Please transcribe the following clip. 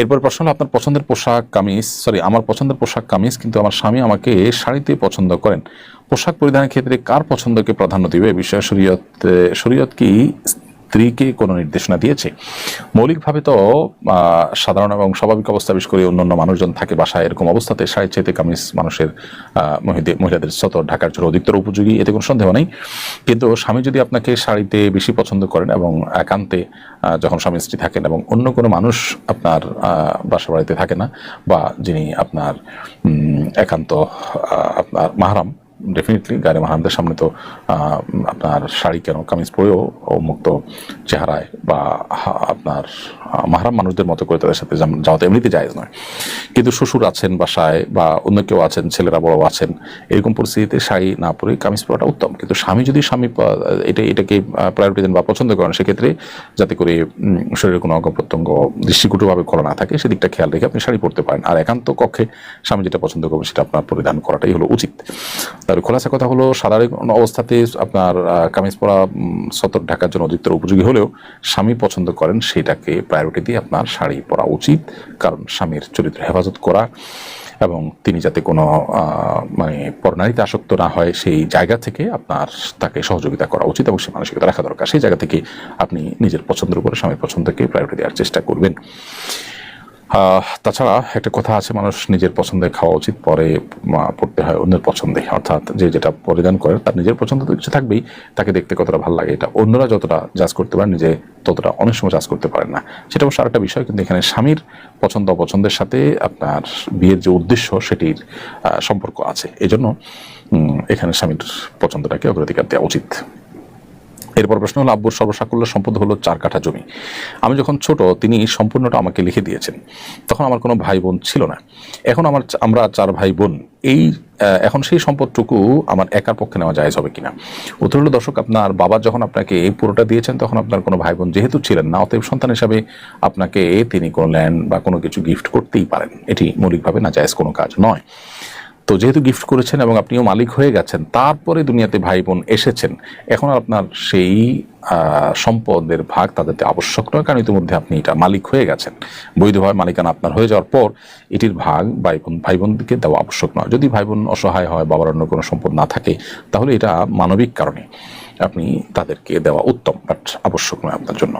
এরপর প্রশ্ন আপনার পছন্দের পোশাক, কামিজ সরি আমার পছন্দের পোশাক, কামিজ, কিন্তু আমার স্বামী আমাকে শাড়িতে পছন্দ করেন। পোশাক পরিধানের ক্ষেত্রে কার পছন্দকে প্রাধান্য দিবে? বিষয়ে শরীয়ত শরীয়ত কি স্ত্রীকে কোনো নির্দেশনা দিয়েছে। মৌলিকভাবে তো সাধারণ এবং স্বাভাবিক অবস্থা বিশেষ করে অন্যান্য মানুষজন থাকে বাসায় এরকম অবস্থাতে শাড়ি চাইতে কামিজ মানুষের মহিলাদের- সতর ঢাকার জন্য অধিকতর উপযোগী, এতে কোনো সন্দেহ নেই। কিন্তু স্বামী যদি আপনাকে শাড়িতে বেশি পছন্দ করেন এবং একান্তে যখন স্বামী স্ত্রী থাকেন এবং অন্য কোনো মানুষ আপনার বাসা বাড়িতে থাকে না বা যিনি আপনার একান্ত আপনার মাহারাম ডেফিনেটলি গাড়ি মাহানদের সামনে তো আপনার শাড়ি কেন, কামিজ পরেও মুক্ত চেহারায় বা আপনার মাহারাম মানুষদের মতো করে তাদের সাথে যাওয়া তো এমনিতে যায় নয়। কিন্তু শ্বশুর আছেন বাসায় বা অন্য কেউ আছেন, ছেলেরা বড় আছেন, এরকম পরিস্থিতিতে শাড়ি না পরে কামিজ পরাটা উত্তম। কিন্তু স্বামী যদি স্বামী এটা, এটাকে প্রায়োরিটি দেন বা পছন্দ করেন, সেক্ষেত্রে যাতে করে শরীরের কোনো অঙ্গ প্রত্যঙ্গ দৃষ্টিকটুভাবে খোলা না থাকে, সেদিকটা খেয়াল রেখে আপনি শাড়ি পরতে পারেন। আর একান্ত কক্ষে স্বামী যেটা পছন্দ করবেন, সেটা আপনার পরিধান করাটাই হলো উচিত। তবে খোলাসা কথা হলো, সাধারণ অবস্থাতে আপনার কামিজ পরা সতর ঢাকার জন্য অধিকতর উপযোগী হলেও স্বামী পছন্দ করেন, সেটাকে প্রায়োরিটি দিয়ে আপনার শাড়ি পরা উচিত। কারণ স্বামীর চরিত্র হেফাজত করা এবং তিনি যাতে কোনো মানে পরনারীতে আসক্ত না হয়, সেই জায়গা থেকে আপনার তাকে সহযোগিতা করা উচিত এবং সে মানসিকতা রাখা দরকার। সেই জায়গা থেকে আপনি নিজের পছন্দের উপরে, স্বামীর পছন্দকে প্রায়োরিটি দেওয়ার চেষ্টা করবেন। তাছাড়া একটা কথা আছে, মানুষ নিজের পছন্দে খাওয়া উচিত, পরে পড়তে হয় অন্যের পছন্দে। অর্থাৎ যে যেটা পরিধান করে, তার নিজের পছন্দ তো কিছু থাকবেই, তাকে দেখতে কতটা ভালো লাগে এটা। অন্যরা যতটা জাজ করতে পারেন নিজে ততটা অনেক সময় জাজ করতে পারেন না। সেটা অবশ্য আরেকটা বিষয়, কিন্তু এখানে স্বামীর পছন্দ অপছন্দের সাথে আপনার বিয়ের যে উদ্দেশ্য, সেটির সম্পর্ক আছে। এজন্য এখানে স্বামীর পছন্দটাকে অগ্রাধিকার দেওয়া উচিত। এরপর প্রশ্ন হলো, আব্বুর সর্বসাকুল্য সম্পদ হলো চার কাঠা জমি। আমি যখন ছোট, তিনি সম্পূর্ণটা আমাকে লিখে দিয়েছেন। তখন আমার কোনো ভাই বোন ছিল না। এখন আমার আমরা চার ভাই বোন এই এখন সেই সম্পদটুকু আমার একার পক্ষে নেওয়া জায়জ হবে কিনা? উত্তর হলো, দর্শক, আপনার বাবা যখন আপনাকে এই পুরোটা দিয়েছেন, তখন আপনার কোনো ভাই বোন যেহেতু ছিলেন না, অতএব সন্তান হিসাবে আপনাকে তিনি কোনো ল্যান্ড বা কোনো কিছু গিফট করতেই পারেন। এটি মৌলিকভাবে না জায়েজ কোনো কাজ নয়। তো যেহেতু গিফট করেছেন এবং আপনিও মালিক হয়ে গেছেন, তারপরে দুনিয়াতে ভাই বোন এসেছেন, এখন আপনার সেই সম্পদের ভাগ তাদেরতে আবশ্যক নয়, কারণ ইতিমধ্যে আপনি এটা মালিক হয়ে গেছেন। বৈধভাবে মালিকানা আপনার হয়ে যাওয়ার পর এটির ভাগ ভাই বোন ভাই বোনকে দেওয়া আবশ্যক নয়। যদি ভাই বোন অসহায় হয়, বাবার অন্য কোনো সম্পদ না থাকে, তাহলে এটা মানবিক কারণে আপনি তাদেরকে দেওয়া উত্তম বাট আবশ্যক নয় আপনার জন্য।